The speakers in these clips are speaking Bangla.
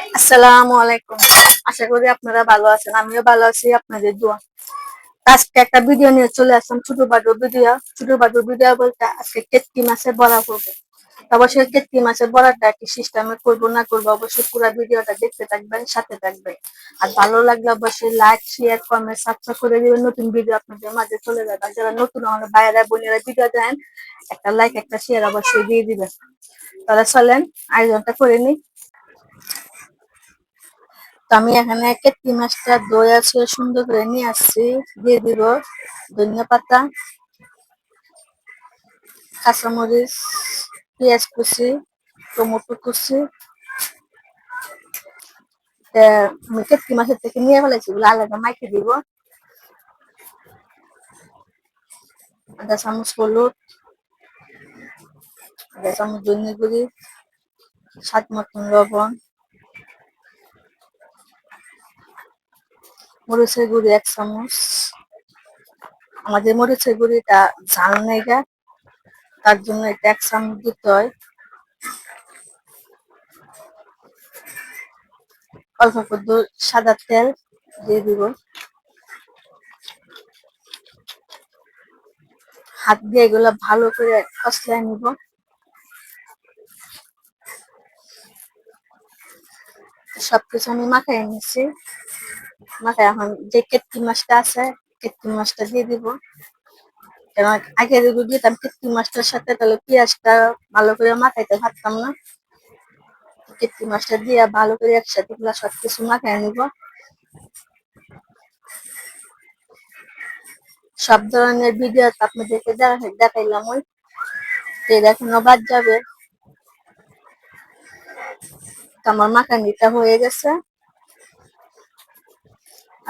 আসসালামু আলাইকুম। আশা করি আপনারা ভালো আছেন, আমিও ভালো আছি, আপনাদের দোয়া। আজকে একটা ভিডিও নিয়ে চলে আসলাম, ছোট বাটুর ভিডিও ছোট বাটুর ভিডিও বলতে আজকে কেটকি মাছের বড়া করব। অবশ্যই কেটকি মাছের বড়াটা কি সিস্টেমে করব, না করব, অবশ্যই পুরো ভিডিওটা দেখতে থাকবেন, সাথে থাকবেন। আর ভালো লাগলে অবশ্যই লাইক শেয়ার কমেন্ট সাবস্ক্রাইব করে দিবেন। নতুন ভিডিও আপনাদের মাঝে চলে যাবে। আর যারা নতুন, আমার ভাইয়েরা, বোনেরা ভিডিও দেন, একটা লাইক একটা শেয়ার অবশ্যই দিয়ে দিবেন। তাহলে চলেন, আয়োজনটা করে নিই। তো আমি এখানে কেটকি মাছটা দই আছে, সুন্দর করে নিয়ে আসছি, দিয়ে দিব ধনিয়া পাতা, কাঁচামরিচ, পেঁয়াজ কুচি, টমেটো কুচি। আমি কেটকি মাছের থেকে নিয়ে ফেলেছি ওগুলো আলাদা মাইকে দিব। আধা চামচ হলুদ আধা চামচ ধনিয়া গুঁড়ি, স্বাদ মতন লবণ। মরিচের গুঁড়ি এক চামচ। আমাদের মরিচের গুঁড়িটা ঝাল নেই গা, তার জন্য এটা এক চামচ দিতে হয়। অল্প সাদা তেল দিয়ে দিব। হাত দিয়ে এগুলো ভালো করে কষলায় নিব। সবকিছু আমি মাখাই নিচ্ছি মাথায় এখন যে কেটকি মাছটা আছে কেটকি মাছটা দিয়ে দিব। কারণ আগে যদি দিতাম কেটকি মাছটার সাথে তাহলে পেঁয়াজটা ভালো করে মাখাইতে পারতাম না। কেটকি মাছটা দিয়ে ভালো করে একসাথে গুলা সবকিছু মাখাই নিব। সব ধরনের ভিডিও আপনাদেরকে দেখাইলাম ওই। দেখানো বাদ যাবে। আমার মাখানিটা হয়ে গেছে।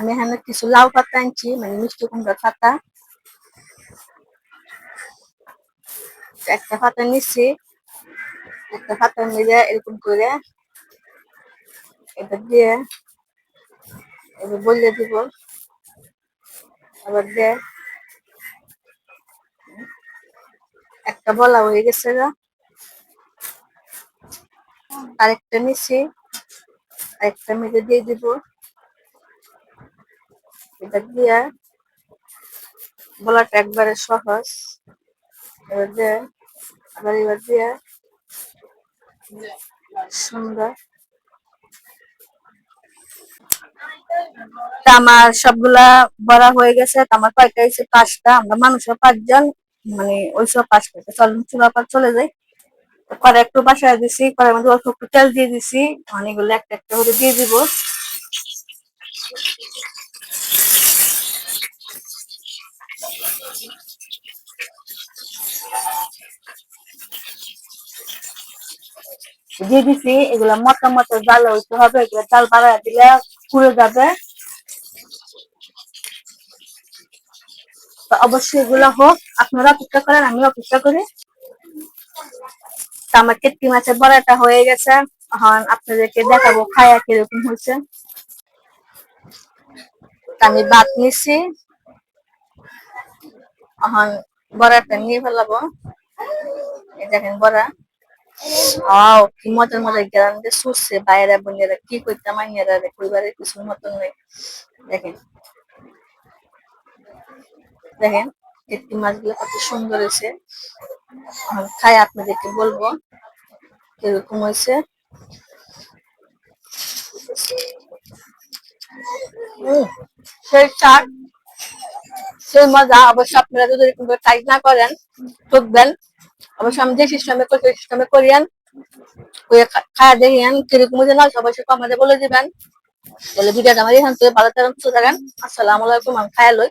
আমি এখানে কিছু লাউ পাতা আনছি মানে মিষ্টি কুমড়ার পাতা। একটা পাতা নিচ্ছি একটা পাতা মিলে এরকম করে এটা দিয়ে, এবার বললে দিব, আবার দিয়ে একটা বলা হয়ে গেছে আরেকটা নিচ্ছি আরেকটা মেরে দিয়ে দিব। এটা দিয়ে বলাটা একবারে সহজ। এবার দিয়ে, আবার এবার দিয়ে, সুন্দর। আমার সবগুলা বড়া হয়ে গেছে আমার কয়টা হয়েছে পাঁচটা। আমরা মানুষের পাঁচজন মানে ওইসব পাঁচটা চল, চুলা চলে যাই। পরে একটু বাসায় দিছি পরে মধ্যে অল্প একটু তেল দিয়ে দিছি। অনেকগুলো একটা একটা করে দিয়ে দিব। দিয়ে দিছি এগুলা মতো মতো জাল হইতে হবে, এগুলো চাল বাড়া দিলে পুড়ে যাবে। অবশ্যই এগুলো হোক, আপনারা অপেক্ষা করেন আমি অপেক্ষা করি। তা আমার কেটকি মাছের বড়াটা হয়ে গেছে। এখন আপনাদেরকে দেখাবো খায়া কীরকম হয়েছে। আমি ভাত নিছি। এখন বড়াটা নিয়ে ফেলাবো। দেখেন বড়া। আও কি মজার মজার গ্রাম দিয়ে সুরছে বাইরে কি করতাম আইনেরা রে, পরিবারের কিছু মতন নেই। দেখেন। দেখেন, একটি মাছগুলো কত সুন্দর হয়েছে। খাই, আপনাদেরকে বলব, কীরকম হয়েছে। সেই সেই মজা, অবশ্য আপনারা যদি এরকম ট্রাই না করেন ঠকবেন অবশ্য আমি যে সিস্টেমে করছে সিস্টেমে করিয়ান খায়া দেখিয়ান কীরকম হয়েছে না অবশ্যই আমাদের বলে দিবেন তাহলে ভিডিওটা আমার এখান থেকে ভালো থাকেন সুস্থ আলাইকুম আমি খায়া লই